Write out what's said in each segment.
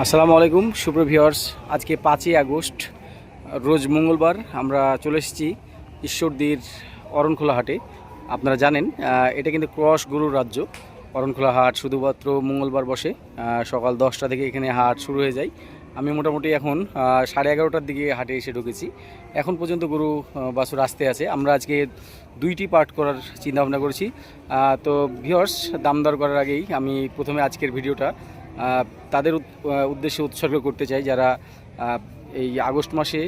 আসসালামু আলাইকুম সুপ্র ভিওয়ার্স আজকে পাঁচই আগস্ট, রোজ মঙ্গলবার আমরা চলে এসেছি ঈশ্বরদীর অরণখোলা হাটে। আপনারা জানেন এটা কিন্তু ক্রস গরুর রাজ্য। অরণখোলা হাট শুধুমাত্র মঙ্গলবার বসে সকাল দশটা থেকে এখানে হাট শুরু হয়ে যায়। আমি মোটামুটি এখন সাড়ে এগারোটার দিকে হাটে এসে ঢুকেছি। এখন পর্যন্ত গরু বাছুর আসতে আছে। আমরা আজকে দুইটি পার্ট করার চিন্তা ভাবনা করেছি তো ভিওর্স দাম দর করার আগেই আমি প্রথমে আজকের ভিডিওটা তাদের উদ্দেশ্যে উৎসর্গ করতে চাই যারা এই আগস্ট মাসে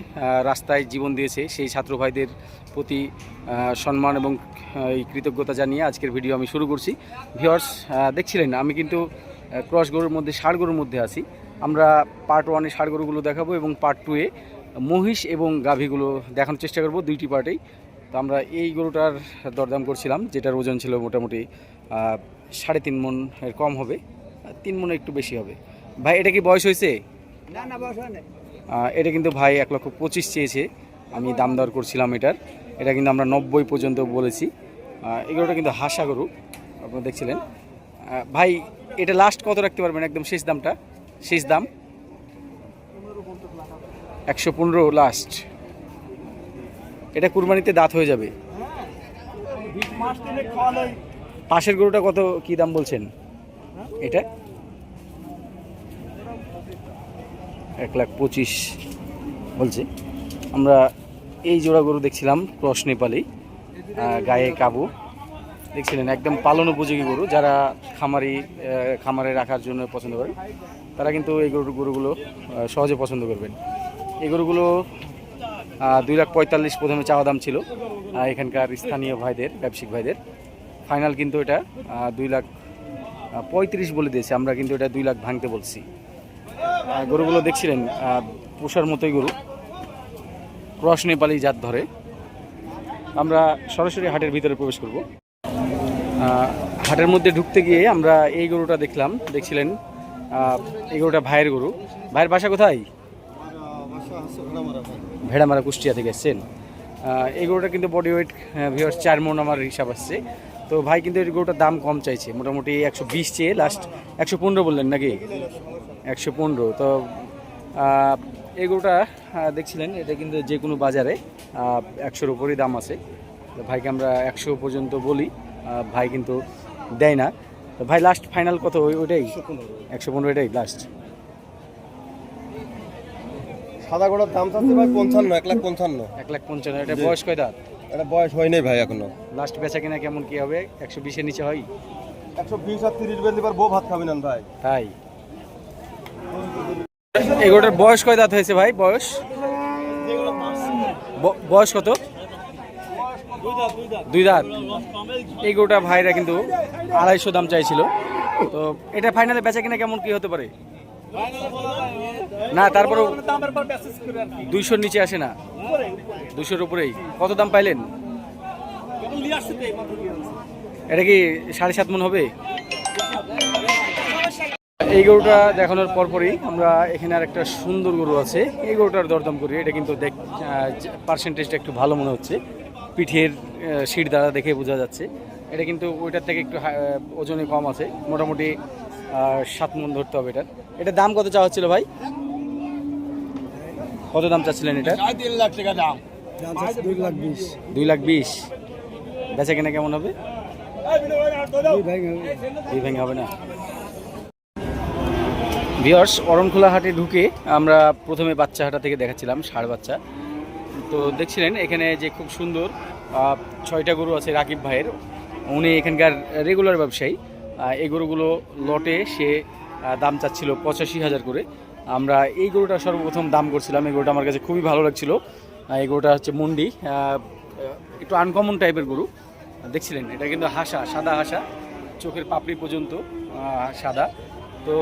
রাস্তায় জীবন দিয়েছে সেই ছাত্র ভাইদের প্রতি সম্মান এবং এই কৃতজ্ঞতা জানিয়ে আজকের ভিডিও আমি শুরু করছি। ভিওর্স দেখছিলেন আমি কিন্তু ক্রস গরুর মধ্যে, ষাড় গরুর মধ্যে আছি। আমরা পার্ট ওয়ানে ষাড় গরুগুলো দেখাবো এবং পার্ট টুয়ে মহিষ এবং গাভীগুলো দেখানোর চেষ্টা করব, দুইটি পার্টেই তো আমরা এই গরুটার দরদাম করছিলাম, যেটার ওজন ছিল মোটামুটি সাড়ে তিন মন কম হবে। তিন মনে একটু বেশি হবে। ভাই এটা কি বয়স হয়েছে? না না বস হয় এটা কিন্তু ভাই এক লক্ষ পঁচিশ চেয়েছে। আমি দাম দর করছিলাম এটার। এটা কিন্তু আমরা নব্বই পর্যন্ত বলেছি। এগুলোটা কিন্তু হাসা গরু আপনারা দেখছিলেন। ভাই এটা লাস্ট কত রাখতে পারবেন? একদম শেষ দামটা। শেষ দাম? একশো পনেরো লাস্ট এটা কুরবানিতে দাঁত হয়ে যাবে। খাওয়ানো পাশের গরুটা কত কি দাম বলছেন? এটা? এক লাখ পঁচিশ বলছে। আমরা এই জোড়া গরু দেখছিলাম ক্রস নেপালি গায়ে কাবু। দেখছিলেন, একদম পালন উপযোগী গরু। যারা খামারি খামারে রাখার জন্য পছন্দ করেন, তারা কিন্তু এই গরু, গরুগুলো সহজে পছন্দ করবেন। এই গরুগুলো দুই লাখ পঁয়তাল্লিশ প্রথমে চাওয়া দাম ছিল এখানকার স্থানীয় ভাইদের, ব্যবসায়িক ভাইদের। ফাইনাল কিন্তু এটা দুই লাখ পঁয়ত্রিশ বলে দিয়েছে, আমরা কিন্তু এটা দুই লাখ ভাঙতে বলছি। গরুগুলো দেখছিলেন পোষার মতোই গরু। ক্রস নেপালি জাত ধরে। আমরা সরাসরি হাটের ভিতরে প্রবেশ করব। হাটের মধ্যে ঢুকতে গিয়ে আমরা এই গরুটা দেখলাম, দেখছিলেন এই গরুটা ভাইয়ের গরু। ভাইয়ের বাসা কোথায়? ভেড়ামারা কুষ্টিয়া থেকে এসছেন। এই গরুটা কিন্তু বডি ওয়েট ভিওর চার মন আমার হিসাব আসছে। তো ভাই কিন্তু এই গরুটার দাম কম চাইছে মোটামুটি একশো বিশ চেয়ে লাস্ট একশো পনেরো বললেন নাকি? একশো পনেরো তো এই গরুটা দেখছিলেন এটা কিন্তু যে কোনো বাজারে একশোর উপরই দাম আছে। তো ভাইকে আমরা একশো পর্যন্ত বলি ভাই কিন্তু দেয় না। তো ভাই লাস্ট ফাইনাল কত? ওই- ওইটাই? একশো পনেরো এটাই লাস্ট সাদা গোড়ার দাম থাকছে ভাই পঞ্চান্ন এক লাখ পঞ্চান্ন। এক লাখ পঞ্চান্ন এটা বয়স কয় দাঁত? এটা বয়স হয় নাই ভাই এখনও। লাস্ট বেচা কিনা কেমন কি হবে? একশো বিশের নিচে হয়? একশো বিশ আর তিরিশ বেল এবার বউ ভাত খাবি না ভাই। তাই। এগুলোটার বয়স কয় দাঁত হয়েছে ভাই? বয়স? বয়স কত? দুই দাঁত। এই গরুটা ভাইরা কিন্তু আড়াইশো দাম চাইছিল। তো এটা ফাইনালে বেচা কিনা কেমন কি হতে পারে? না তারপরেও দামের পর মেসেজ করে আর কি। দুইশোর নিচে আসে না। দুশোর উপরেই। কত দাম পাইলেন। এটা কি সাড়ে সাত মন হবে? এই গরুটা দেখানোর পরপরই আমরা এখানে আর একটা সুন্দর গরু আছে। এই গরুটার দরদাম করি। এটা কিন্তু দেখ পার্সেন্টেজটা একটু ভালো মনে হচ্ছে। পিঠের সিট দ্বারা দেখে বোঝা যাচ্ছে। এটা কিন্তু ওইটার থেকে একটু ওজনে কম আছে। মোটামুটি সাত মন ধরতে হবে এটার। এটার দাম কত চাওয়া হচ্ছিল ভাই? কত দাম চাচ্ছিলেন এটা? তিন লাখ টাকা দাম। দুই লাখ বিশ। দুই লাখ বিশ। বেচা কেনা কেমন হবে? ভেঙে হবে। না। বিয়ার্স অরণখোলা হাটে ঢুকে আমরা প্রথমে বাচ্চা হাটা থেকে দেখাচ্ছিলাম ষাড় বাচ্চা। তো দেখছিলেন এখানে যে খুব সুন্দর ছয়টা গরু আছে রাকিব ভাইয়ের। উনি এখানকার রেগুলার ব্যবসায়ী। এই গরুগুলো লটে সে দাম চাচ্ছিল পঁচাশি হাজার করে। আমরা এই গরুটা সর্বপ্রথম দাম করছিলাম। এই গরুটা আমার কাছে খুবই ভালো লাগছিল। এই গরুটা হচ্ছে মুন্ডি। একটু আনকমন টাইপের গরু। দেখছিলেন, এটা কিন্তু হাসা, সাদা হাসা, চোখের পাপড়ি পর্যন্ত সাদা। তো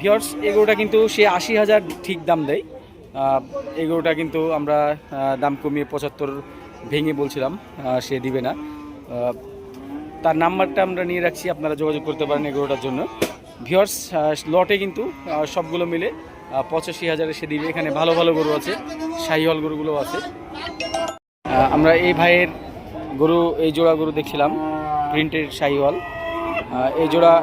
ভিওর্স এই গরুটা কিন্তু সে আশি হাজার ঠিক দাম দেয়। এই গরুটা কিন্তু আমরা দাম কমিয়ে পঁচাত্তর ভেঙে বলছিলাম। সে দিবে না। তার নাম্বারটা আমরা নিয়ে রাখছি। আপনারা যোগাযোগ করতে পারেন এই গরুটার জন্য। ভিওর্স লটে কিন্তু সবগুলো মিলে পঁচাশি হাজারে সে দিবে। এখানে ভালো ভালো গরু আছে, শাহিওয়াল গরুগুলো আছে। আমরা এই ভাইয়ের গরু, এই জোড়া গরু দেখছিলাম, প্রিন্টের শাহিওয়াল। এই জোড়া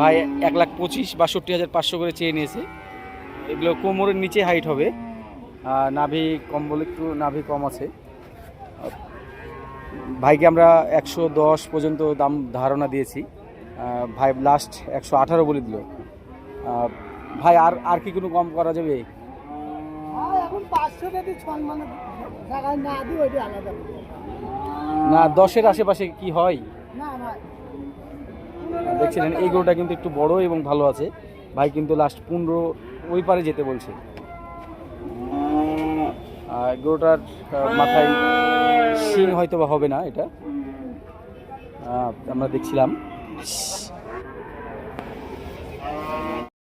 ভাই এক লাখ পঁচিশ, বাষট্টি হাজার পাঁচশো করে চেয়ে নিয়েছে। এগুলো কোমরের নিচে হাইট হবে। নাভি কম বলে একটু নাভি কম আছে। ভাইকে আমরা একশো দশ পর্যন্ত দাম ধারণা দিয়েছি। ভাই লাস্ট একশো আঠারো বলে দিল। ভাই আর আর কি কোনো কম করা যাবে? মানে না দশের আশেপাশে কি হয়? দেখছিলেন এই গরুটা কিন্তু একটু বড় এবং ভালো আছে। ভাই কিন্তু লাস্ট পনেরো ওই পারে যেতে বলছে। গরুটার মাথায় শিং হয়তো বা হবে না এটা। আমরা দেখছিলাম।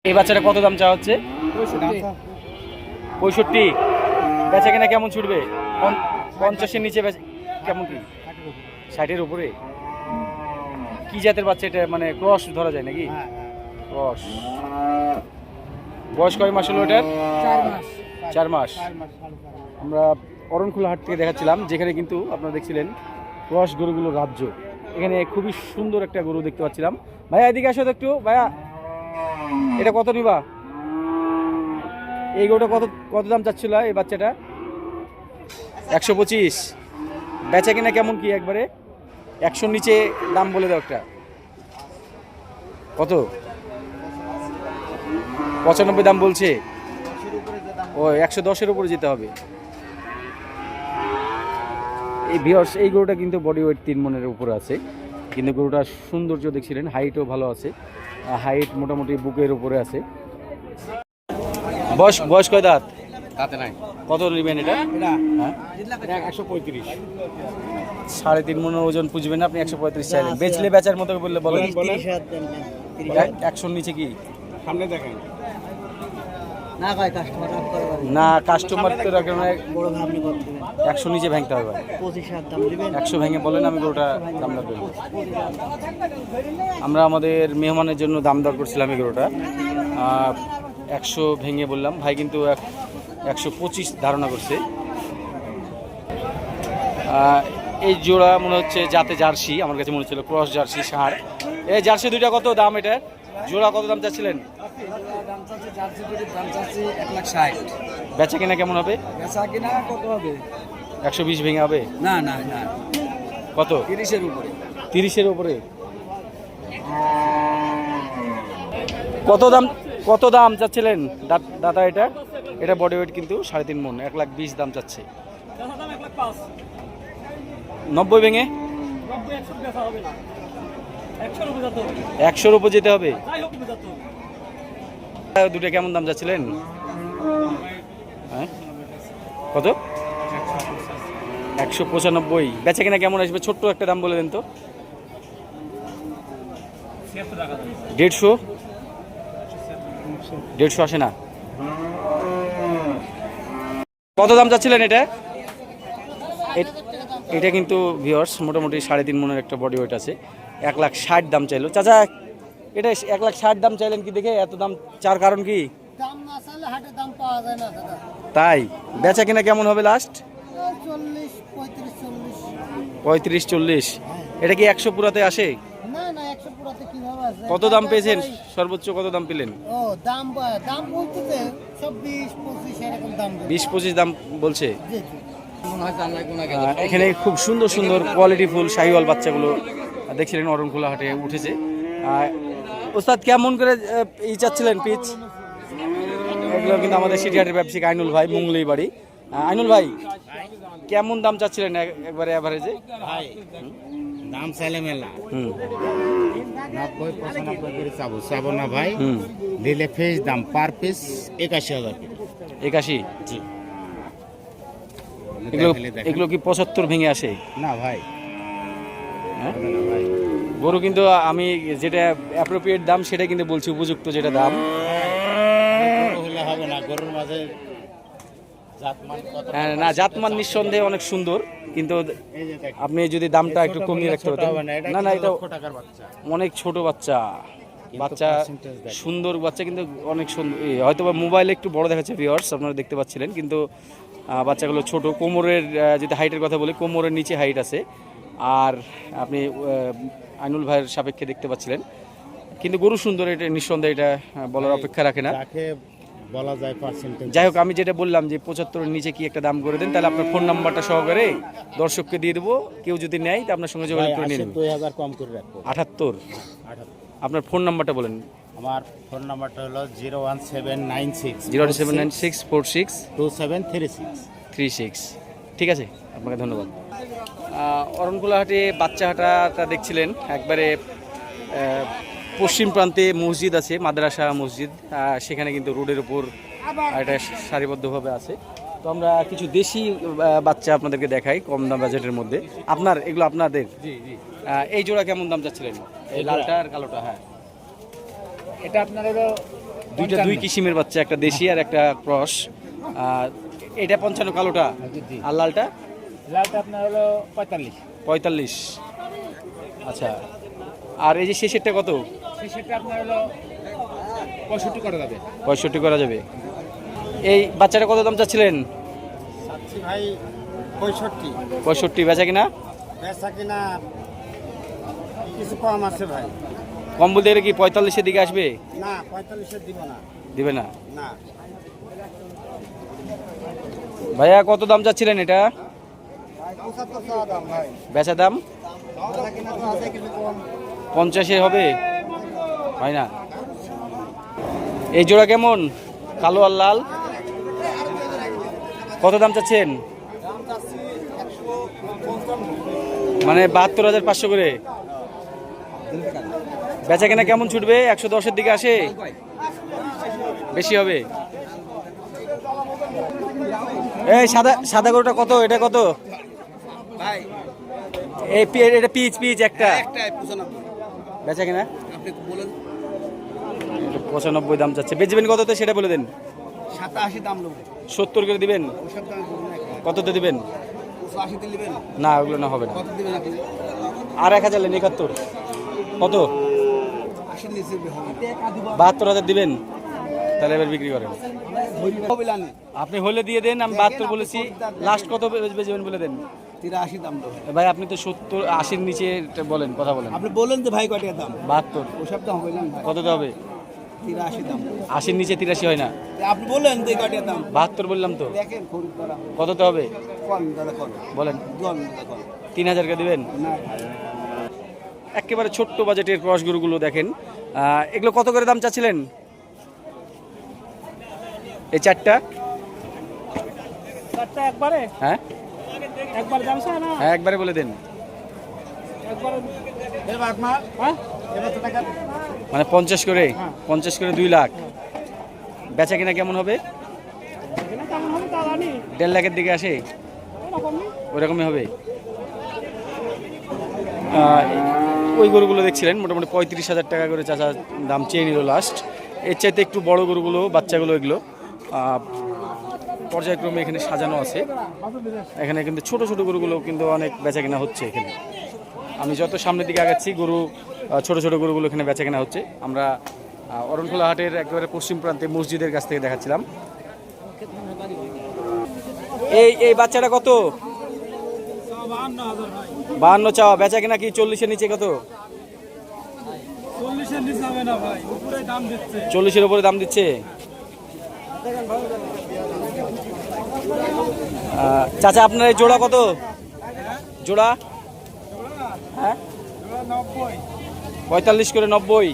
এই বাচ্চাটা কত দাম চাওয়া হচ্ছে? পঁয়ষট্টি। বেচা কেনা কেমন ছুটবে? পঞ্চ- পঞ্চাশের নিচে বেচা কেমন কি? ষাটের উপরে? কি জাতের বাচ্চা এটা? মানে ক্রস ধরা যায় নাকি? ক্রস। বয়স কয় মাস হলো এটার চার মাস। আমরা অরণখোলা হাট থেকে দেখাচ্ছিলাম যেখানে কিন্তু আপনারা দেখছিলেন ক্রস গরুগুলো রাজ্য। এখানে খুবই সুন্দর একটা গরু দেখতে পাচ্ছিলাম। ভাইয়া, এদিকে আসো তো একটু। ভাইয়া, এটা কত নিবা? এই গরুটা কত কত দাম চাচ্ছিল এই বাচ্চাটা? একশো পঁচিশ। বেচা কিনা কেমন কি একবারে? একশোর নিচে দাম বলে দাও একটা। কত? পঁচানব্বই দাম বলছে। ও, একশো দশের উপরে যেতে হবে। এই ভিওর্স এই গরুটা কিন্তু বডি ওয়েট তিন মনের উপরে আছে। কিন্তু গরুটার সৌন্দর্য দেখছিলেন হাইটও ভালো আছে হাইট মোটামুটি বুকের উপরে আছে। বয়স বয়স কয় দাঁত? তাতে নাই। কত নেবেন এটা? হ্যাঁ? একশো পঁয়ত্রিশ। সাড়ে তিন মনের ওজন পুজবেন আপনি একশো পঁয়ত্রিশ চাইলেন। বেচলে বেচার মতো বললে বলেন। একশোর নিচে কি? সামনে দেখেন। না কাস্টমার রাখ করে পারবেন। না কাস্টমার তো একশো নিচে ভাঙতে হবে একশো ভেঙে বলেন আমি গরুটা দাম দর করব আমরা আমাদের মেহমানের জন্য দাম দর করছিলাম এই গরুটা। একশো ভেঙে বললাম। ভাই কিন্তু এক একশো পঁচিশ ধারণা করছে। এই জোড়া মনে হচ্ছে যাতে জার্সি আমার কাছে মনে হচ্ছিল ক্রস জার্সি ষাঁড় এই জার্সি দুইটা কত দাম এটা? জোড়া কত দাম চাচ্ছিলেন? দাম চাচ্ছি এক লাখ ষাট। বেচা কিনা কেমন হবে? বেচা কিনা কত হবে? একশো বিশ ভেঙে হবে? না না না। কত? তিরিশের উপরে। তিরিশের উপরে? কত দাম কত দাম চাচ্ছিলেন দাদা এটা? এটা বডি ওয়েট কিন্তু সাড়ে তিন মন এক লাখ বিশ দাম চাচ্ছে। নব্বই ভেঙে? একশোর উপরে যেতে হবে একশোর উপর যেতে হবে যাই হোক যেতে হবে দুটো কেমন দাম যাচ্ছিলেন? হ্যাঁ? কত? একশো পঁচানব্বই। বেচা কিনা কেমন আসবে? ছোট্ট একটা দাম বলে দেন তো। দেড়শো? দেড়শো আসে না। কত দাম যাচ্ছিলেন এটা? এটা কিন্তু ভিওর্স মোটামুটি সাড়ে তিন মনের একটা বডি ওয়েট আছে। এক লাখ ষাট দাম চাইলো। চাচা এটা এক লাখ ষাট দাম চাইলেন কি দেখে? এত দাম চার কারণ কি? তাই? বেচা কিনা কেমন হবে লাস্ট পঁয়ত্রিশ চল্লিশ। এটা কি একশো পুরাতে আসে? কত দাম পেয়েছেন? সর্বোচ্চ কত দাম পেলেন? দাম দাম বিশ পঁচিশ দাম বলছে। হয় এখানে খুব সুন্দর সুন্দর কোয়ালিটি ফুল শাহিওয়াল বাচ্চাগুলো দেখছিলেন অরণখোলা হাটে উঠেছে। ওস্তাদ কেমন করে ই চাচ্ছিলেন পিচ এগুলো কিন্তু আমাদের সিটিহাটের ব্যবসায়িক আইনুল ভাই মুংলি বাড়ি। আইনুল ভাই কেমন দাম চাচ্ছিলেন এক- একবারে অ্যাভারেজে দাম চাইলে মেলা। নব্বই পঁচানব্বই করে চাবো। চাবো না ভাই দিলে ফেস দাম পার পিস একাশি হাজার একাশি? জি। এগুলো এগুলো কি পঁচাত্তর ভেঙে আসে? না ভাই। হ্যাঁ? গরু কিন্তু আমি যেটা অ্যাপ্রোপ্রিয়েট দাম সেটা কিন্তু বলছি উপযুক্ত যেটা দাম। হবে না গরুর মাঝে হ্যাঁ, না জাতমান নিঃসন্দেহে অনেক সুন্দর কিন্তু। আপনি যদি দামটা একটু কমিয়ে রাখতে পারতেন। না, না এটা অনেক ছোট বাচ্চা। বাচ্চা সুন্দর বাচ্চা কিন্তু অনেক সুন্দর হয়তো বা মোবাইলে একটু বড় দেখাচ্ছে ভিওয়ার্স আপনারা দেখতে পাচ্ছিলেন কিন্তু বাচ্চাগুলো ছোট। কোমরের যদি হাইটের কথা বলি কোমরের নিচে হাইট আছে। আর আপনি আইনুল ভাইয়ের সাপেক্ষে দেখতে পাচ্ছিলেন। কিন্তু গরু সুন্দর এটা নিঃসন্দেহে এটা বলার অপেক্ষা রাখে না। বলা যায় পার্সেন্টেজ যাই হোক আমি যেটা বললাম যে পঁচাত্তরের নিচে কি একটা দাম করে দেন তাহলে আপনার ফোন নাম্বারটা সহকারে দর্শককে দিয়ে দেবো। কেউ যদি নেয় তা আপনার সঙ্গে যোগাযোগ করে নিয়ে নেবে কম করে রাখব। আটাত্তর? আপনার ফোন নাম্বারটা বলেন। আমার ফোন নাম্বারটা হলো zero one seven nine six zero one seven nine six four six two seven three six three six ঠিক আছে? আপনাকে ধন্যবাদ। অরণকুলাহাটে বাচ্চা হাটাটা দেখছিলেন। একবারে পশ্চিম প্রান্তে মসজিদ আছে মাদ্রাসা মসজিদ। সেখানে কিন্তু রোডের উপর এটা সারিবদ্ধভাবে আছে। তো আমরা কিছু দেশি বাচ্চা আপনাদেরকে দেখাই কম দাম বাজেটের মধ্যে। আপনার এগুলো আপনাদের? এই জোড়া কেমন দাম চাচ্ছিলেন? এই লালটা আর কালোটা হ্যাঁ। এটা আপনার হলো দুইটা দুই কিসিমের বাচ্চা একটা দেশি আর একটা ক্রস। এটা পঞ্চান্ন কালোটা আর লালটা? লালটা আপনার হলো পঁয়তাল্লিশ। পঁয়তাল্লিশ। আচ্ছা আর এই যে শেষেরটা কত? সেটা আপনার হলো পঁয়ষট্টি করা যাবে। পঁয়ষট্টি করা যাবে। এই বাচ্চাটা কত দাম চাচ্ছিলেন? ভাই পঁয়ষট্টি। পঁয়ষট্টি বেচা কিনা? বেচা কিনা কিছু কম আছে ভাই। কম বলতে গেলে কি পঁয়তাল্লিশের দিকে আসবে? না পঁয়তাল্লিশের দিব না। দিবে না? না। ভাইয়া কত দাম চাচ্ছিলেন এটা পঁচাত্তর টাকা দাম ভাই বেচা দাম? পঞ্চাশে হবে? হয় না। এই জোড়া কেমন? কালো আর লাল? কত দাম চাচ্ছেন? মানে বাহাত্তর হাজার পাঁচশো করে? বেচা কেনা কেমন ছুটবে? একশো দশের দিকে আসে? বেশি হবে? এই সাদা সাদা গরুটা কত? এটা কত? এই পি- এটা পিচ পিচ একটা। পঁচানব্বই। বেচা কিনা? আপনি পঁচানব্বই দাম চাচ্ছে বেচবেন কততে সেটা বলে দেন। সাতাশি দাম সত্তর করে দিবেন? কততে দিবেন? না ওগুলো না হবে না। কত আর এক হাজার একাত্তর। কত? বাহাত্তর হাজার দিবেন? তাহলে এবার বিক্রি করেন। আপনি হলে দিয়ে দেন আমি বাহাত্তর বলেছি। লাস্ট কত বেচবেন বলে দেন? তিরাশি দাম লোক ভাই আপনি তো সত্তর আশির নিচে এটা বলেন কথা বলেন। আপনি বলেন তো ভাই কটিয়া দাম? বাহাত্তর। ওসব দাম হবে না ভাই। হবে? তিরাশি দাম আশির নিচে তিরাশি হয় না। আপনি বলেন তো এই কটিয়া দাম? বাহাত্তর বললাম তো। দেখেন কততে হবে? বলেন। তিন হাজারকে দিবেন? না একেবারে ছোট্ট বাজেটের ক্রস গরুগুলো দেখেন। এগুলো কত করে দাম চাচ্ছিলেন? এই চারটা? চারটা একবারে? হ্যাঁ? একবার দাম না? হ্যাঁ একবারে বলে দেন। হ্যাঁ? এবার তো টাকা মানে পঞ্চাশ করে পঞ্চাশ করে দুই লাখ। বেচা কিনা কেমন হবে? এখানে কেমন হবে তা জানি। দেড় লাখের দিকে আসে? ওরকমই। ওরকমই হবে? ওই গরুগুলো দেখছিলেন মোটামুটি পঁয়ত্রিশ হাজার টাকা করে চাচা দাম চেয়ে নিল লাস্ট এর চাইতে একটু বড় গরুগুলো বাচ্চাগুলো এগুলো। পর্যায়ক্রমে এখানে সাজানো আছে। এখানে কিন্তু ছোট ছোট গরুগুলো কিন্তু অনেক বেচা কেনা হচ্ছে এখানে। আমি যত সামনের দিকে আগাচ্ছি, গরু ছোট ছোট গরুগুলো এখানে বেচা কেনা হচ্ছে। আমরা অরণখোলা হাটের একেবারে পশ্চিম প্রান্তে মসজিদের কাছ থেকে দেখাচ্ছিলাম। এই এই বাচ্চাটা কত? বাহান্ন চাওয়া। বেচা কিনা কি চল্লিশের নিচে কত চল্লিশের উপরে দাম দিচ্ছে আহ, চাচা আপনার জোড়া কত? জোড়া? হ্যাঁ? পঁয়তাল্লিশ করে নব্বই।